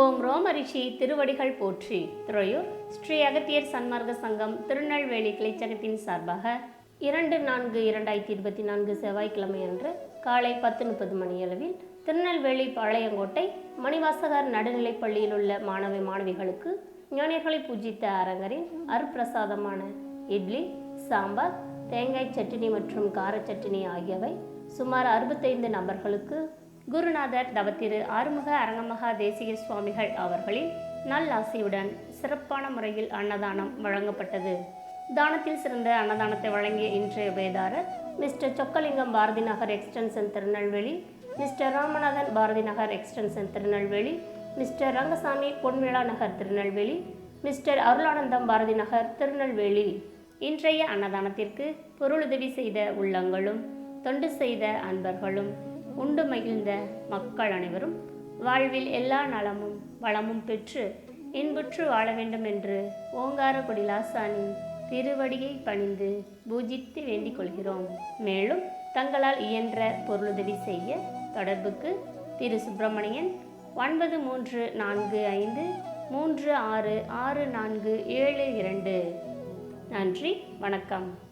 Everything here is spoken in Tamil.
ஓம் ரோமரிஷி திருவடிகள் போற்றி. துறையூர் ஸ்ரீ அகத்தியர் சன்மார்க்க சங்கம் திருநெல்வேலி கிளைச்சங்கத்தின் சார்பாக இரண்டு நான்கு இரண்டாயிரத்தி இருபத்தி நான்கு செவ்வாய்க்கிழமை அன்று காலை பத்து முப்பது மணியளவில் திருநெல்வேலி பாளையங்கோட்டை மணிவாசகர் நடுநிலைப் பள்ளியில் உள்ள மாணவ மாணவிகளுக்கு ஞானியர்களை பூஜித்த அரங்கரின் அருப்பிரசாதமான இட்லி சாம்பார் தேங்காய் சட்னி மற்றும் கார சட்னி ஆகியவை சுமார் அறுபத்தைந்து நபர்களுக்கு குருநாதர் தவத்திரு ஆறுமுக அரங்கமகா தேசிக சுவாமிகள் அவர்களின் நல்லாசையுடன் சிறப்பான முறையில் அன்னதானம் வழங்கப்பட்டது. தானத்தில் சிறந்த அன்னதானத்தை வழங்கிய இன்றைய வேதாரர் mister Chockalingam Bharathi Nagar extension Tirunelveli mister Ramanathan Bharathi Nagar extension Tirunelveli mister Rangasamy Ponvizha Nagar Tirunelveli mister Arulanandam Bharathi Nagar Tirunelveli. இன்றைய அன்னதானத்திற்கு பொருளுதவி செய்த உள்ளங்களும் தொண்டு செய்த அன்பர்களும் உண்டு மகிழ்ந்த மக்கள் அனைவரும் வாழ்வில் எல்லா நலமும் வளமும் பெற்று இன்புற்று வாழ வேண்டும் என்று ஓங்காரக்குடி லாசானி திருவடியை பணிந்து பூஜித்து வேண்டிக் கொள்கிறோம். மேலும் தங்களால் இயன்ற பொருளுதவி செய்ய தொடர்புக்கு திரு சுப்பிரமணியன் ஒன்பது மூன்று நான்கு ஐந்து மூன்று ஆறு ஆறு நான்கு ஏழு இரண்டு. நன்றி வணக்கம்.